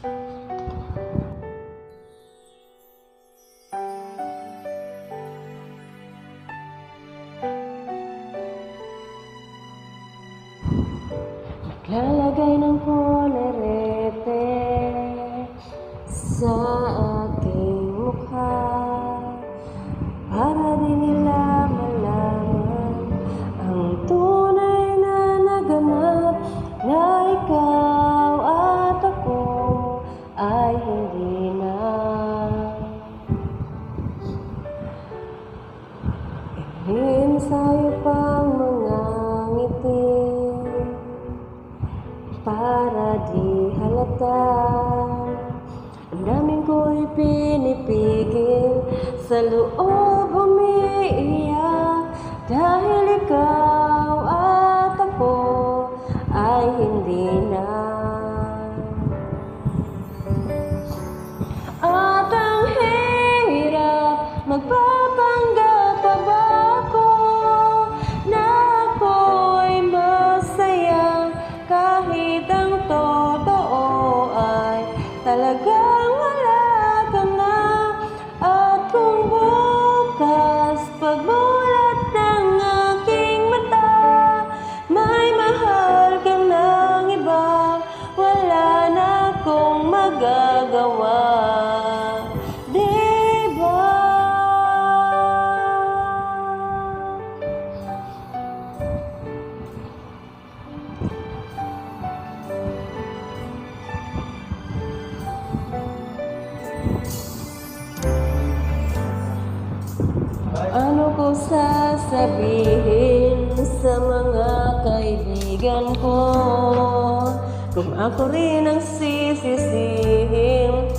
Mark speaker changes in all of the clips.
Speaker 1: Naglalagay ng puso Hinsayo pang mga ngiti Para di halata. Ang daming ko'y pinipigil Sa loob umiiyak Dahil ikaw kong sasabihin sa mga kaibigan ko. Kung ako rin ang sisisihin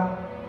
Speaker 1: 看。